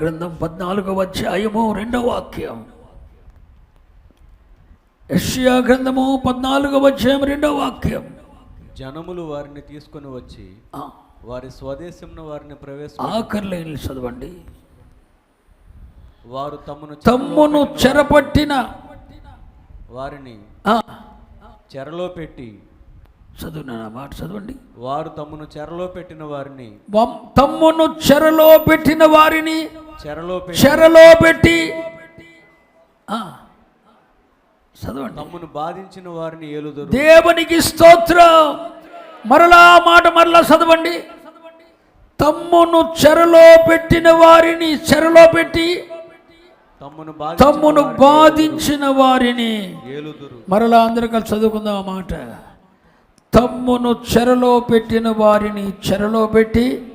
గ్రంథం పద్నాలుగవ అధ్యాయము రెండవ వాక్యం. యష్యా గ్రంథము పద్నాలుగవ అధ్యాయం రెండవ వాక్యం. జనములు వారిని తీసుకొని వచ్చి వారి స్వదేశంను వారిని ప్రవేశ ఆఖరి లైన్లు చదవండి? వారు తమను తమ్మును చెరపట్టిన వారిని చెరలో పెట్టి చదువు నా మాట చదవండి. వారు తమను చెరలో పెట్టిన వారిని తమ్మును చెరలో పెట్టిన వారిని చెరలో చెరలో పెట్టి. చదవండి. తమ్మును బాధించిన వారిని ఏలుదురు. దేవునికి స్తోత్రం. మరలా మాట మరలా చదవండి. తమ్మును చెరలో పెట్టిన వారిని చెరలో పెట్టి. తమ్మును తమ్మును బాధించిన వారిని. ఏలుదురు. మరలా అందరూ కలిసి చదువుకుందాం ఆ మాట. తమ్మును చెరలో పెట్టిన వారిని చెరలో పెట్టి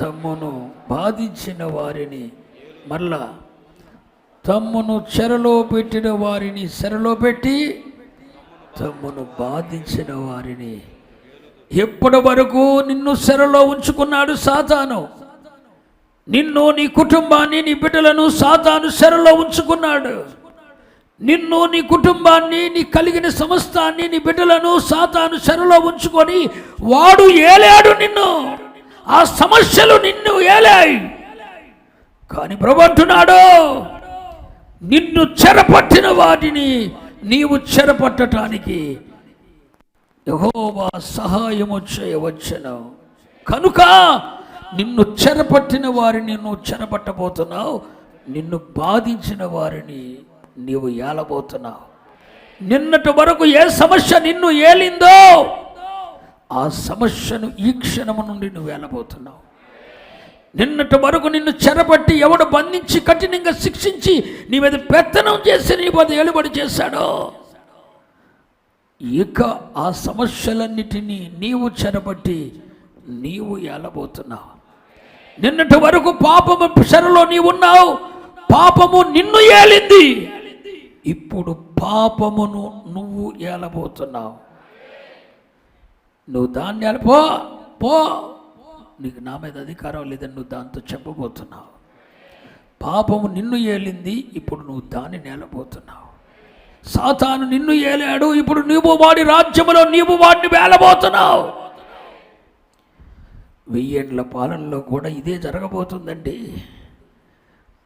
తమ్మును బాధించిన వారిని మరలా తమ్మును చెరలో పెట్టిన వారిని చెరలో పెట్టి తమ్మును బాధించిన వారిని. ఎప్పటి వరకు నిన్ను చెరలో ఉంచుకున్నాడు సాతాను? నిన్ను నీ కుటుంబాన్ని నీ బిడ్డలను సాతాను చెరలో ఉంచుకున్నాడు. నిన్ను నీ కుటుంబాన్ని నీ కలిగిన సమస్తాన్ని నీ బిడ్డలను సాతాను చెరలో ఉంచుకొని వాడు ఏలాడు నిన్ను. ఆ సమస్యలు నిన్ను ఏలాయి. కానీ ప్రభు అంటున్నాడు నిన్ను చెరపట్టిన వాటిని నీవు చెరపట్టడానికి యహోవా సహాయము చేయవచ్చును. కనుక నిన్ను చెరపట్టిన వారిని నువ్వు చెరపట్టబోతున్నావు నిన్ను బాధించిన వారిని నీవు ఏలబోతున్నావు. నిన్నటి వరకు ఏ సమస్య నిన్ను ఏలిందో ఆ సమస్యను ఈ క్షణము నుండి నువ్వు ఏలబోతున్నావు. నిన్నటి వరకు నిన్ను చెరపట్టి ఎవడు బంధించి కఠినంగా శిక్షించి నీ మీద పెత్తనం చేసి నీ మీద ఏలుబడి చేశాడో ఇక ఆ సమస్యలన్నిటినీ నీవు చెరపట్టి నీవు ఏలబోతున్నావు. నిన్నటి వరకు పాపము చెరలో నీవు ఉన్నావు. పాపము నిన్ను ఏలింది. ఇప్పుడు పాపమును నువ్వు ఏలబోతున్నావు. నువ్వు దాన్ని పో పో. నీకు నా మీద అధికారం లేదని నువ్వు దాంతో చెప్పబోతున్నావు. పాపము నిన్ను ఏలింది ఇప్పుడు నువ్వు దాన్ని నేలబోతున్నావు. సాతాను నిన్ను ఏలాడు ఇప్పుడు నీవు వాడి రాజ్యములో నీవు వాడిని వేలబోతున్నావు. వెయ్యేండ్ల పాలనలో కూడా ఇదే జరగబోతుందండి.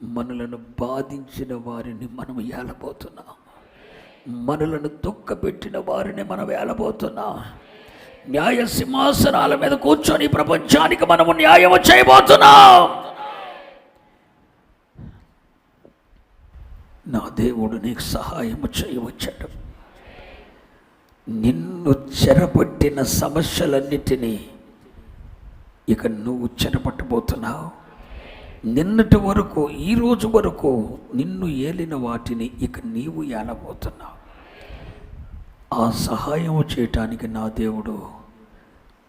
మనలను బాధించిన వారిని మనం ఏలబోతున్నాం. మనలను దుఃఖపెట్టిన వారిని మనం ఏలబోతున్నాం. న్యాయ సింహాసనాల మీద కూర్చొని ప్రపంచానికి మనము న్యాయం చేయబోతున్నాం. నా దేవుడు నీకు సహాయం చేయవచ్చాడు. నిన్ను చెరపట్టిన సమస్యలన్నిటినీ ఇక నువ్వు చెరపట్టబోతున్నావు. నిన్నటి వరకు ఈ రోజు వరకు నిన్ను ఏలిన వాటిని ఇక నీవు ఏలబోతున్నావు. ఆ సహాయం చేయటానికి నా దేవుడు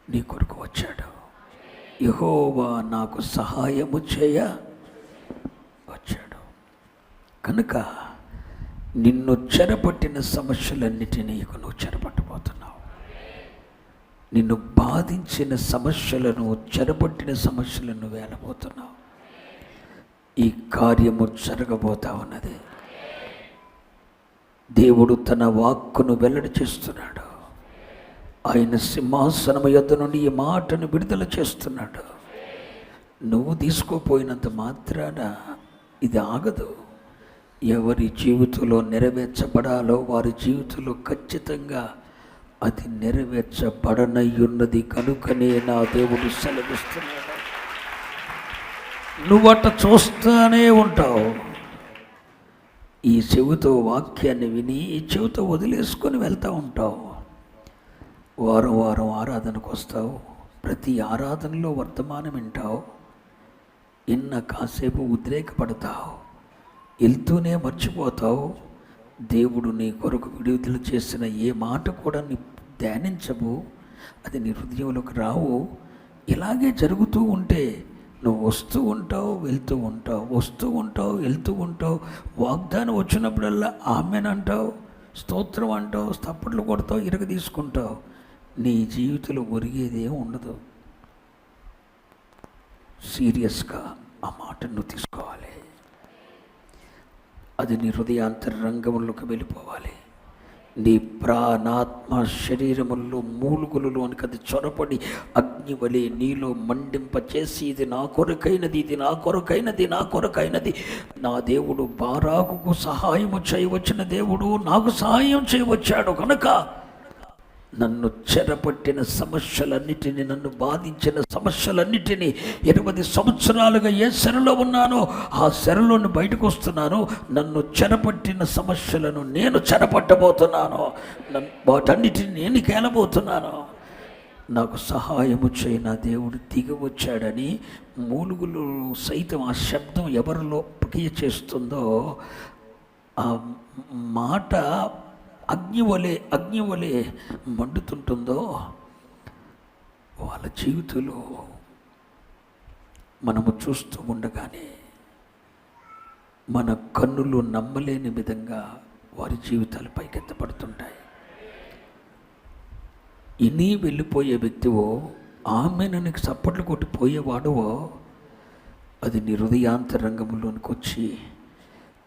నీ కొరకు వచ్చాడు. యహోవా నాకు సహాయము చేయ వచ్చాడు. కనుక నిన్ను చెరపట్టిన సమస్యలన్నిటినీ ఇక నువ్వు చెరపట్టబోతున్నావు. నిన్ను బాధించిన సమస్యలను చెరపట్టిన సమస్యలను వేలబోతున్నావు ఈ కార్యము జరగబోతా ఉన్నది. దేవుడు తన వాక్కును వెల్లడి చేస్తున్నాడు. ఆయన సింహాసనము యొద్ నుండి ఈ మాటను విడుదల చేస్తున్నాడు. నువ్వు తీసుకోపోయినంత మాత్రాన ఇది ఆగదు. ఎవరి జీవితంలో నెరవేర్చబడాలో వారి జీవితంలో ఖచ్చితంగా అది నెరవేర్చబడనయ్యున్నది కనుకనే నా దేవుడు సెలవిస్తున్నాడు. నువ్వట్ట చూస్తూనే ఉంటావు. ఈ చెవితో వాక్యాన్ని విని ఈ చెవితో వదిలేసుకొని వెళ్తూ ఉంటావు. వారం వారం ఆరాధనకు వస్తావు. ప్రతి ఆరాధనలో వర్తమానం వింటావు. ఇన్న కాసేపు ఉద్రేకపడతావు. వెళ్తూనే మర్చిపోతావు. దేవుడు నీ కొరకు విడుదల చేసిన ఏ మాట కూడా నీ ధ్యానించవు అది నీ హృదయంలోకి రావు. ఇలాగే జరుగుతూ ఉంటే నువ్వు వస్తూ ఉంటావు వెళ్తూ ఉంటావు వస్తూ ఉంటావు వెళ్తూ ఉంటావు. వాగ్దానం వచ్చినప్పుడల్లా ఆమెనంటావు స్తోత్రం అంటావు స్తప్పట్లు కొడతావు ఇరగ తీసుకుంటావు. నీ జీవితంలో ఒరిగేదేం ఉండదు. సీరియస్గా ఆ మాటను నువ్వు తీసుకోవాలి. అది నీ హృదయాంతరంగంలోకి వెళ్ళిపోవాలి. నీ ప్రాణాత్మ శరీరముల్లో మూలుగులలోనికి అది చొరపడి అగ్ని వలె నీలో మండింప చేసి ఇది నా కొరకైనది ఇది నా కొరకైనది నా కొరకైనది. నా దేవుడు బారాకు సహాయము చేయవచ్చిన దేవుడు నాకు సహాయం చేయవచ్చాడు కనుక నన్ను చెరపట్టిన సమస్యలన్నిటినీ నన్ను బాధించిన సమస్యలన్నిటినీ ఇరవై సంవత్సరాలుగా ఏ శరలో ఉన్నానో ఆ శరలోని బయటకు వస్తున్నాను. నన్ను చెరపట్టిన సమస్యలను నేను చెరపట్టబోతున్నాను. వాటన్నిటిని నేను కేలబోతున్నాను. నాకు సహాయము చేయన దేవుడు? దిగి వచ్చాడని మూలుగులు సైతం ఆ శబ్దం ఎవరిలో ప్రక్రియ చేస్తుందో ఆ మాట అగ్ని వలె అగ్ని వలె మండుతుంటుందో వాళ్ళ జీవితంలో మనము చూస్తూ ఉండగానే మన కన్నులు నమ్మలేని విధంగా వారి జీవితాలు పైకెత్తపడుతుంటాయి. ఇని వెళ్ళిపోయే వ్యక్తివో ఆమె చప్పట్లు సప్పట్లు పోయేవాడువో అది నీ హృదయాంతరంగంలోనికి వచ్చి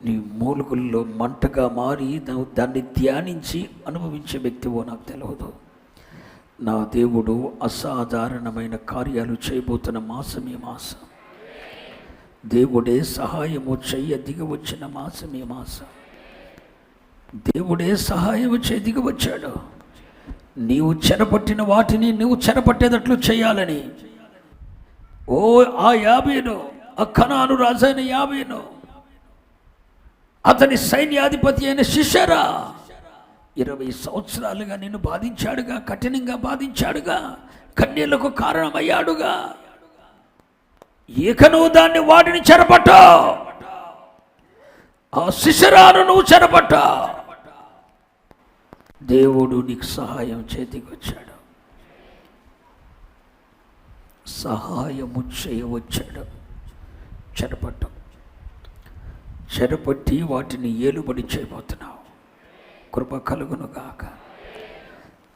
నీ మూలుగుల్లో మంటగా మారి దాన్ని ధ్యానించి అనుభవించే వ్యక్తివో నాకు తెలియదు నా దేవుడు అసాధారణమైన కార్యాలు చేయబోతున్న మాసం ఈ మాసం. దేవుడే సహాయము చెయ్య దిగవచ్చిన మాసం ఈ మాసం. దేవుడే సహాయము చేయ దిగవచ్చాడు. నీవు చెరపట్టిన వాటిని నువ్వు చెరపట్టేటట్లు చేయాలని. ఓ ఆ యాభేను ఆ కణాను రాజైన యాభైను అతని సైన్యాధిపతి అయిన శిష్యరా. ఇరవై సంవత్సరాలుగా నిన్ను బాధించాడుగా కఠినంగా బాధించాడుగా కన్యలకు కారణమయ్యాడుగా. ఏకను దాన్ని వాడిని చెరపట్ట. ఆ శిశురాను నువ్వు చెరపట్ట. దేవుడు నీకు సహాయం చేతికి వచ్చాడు సహాయము చేయవచ్చాడు. చెరపట్టం చెరపట్టి వాటిని ఏలుబడి చేయబోతున్నావు. కృప కలుగును గాక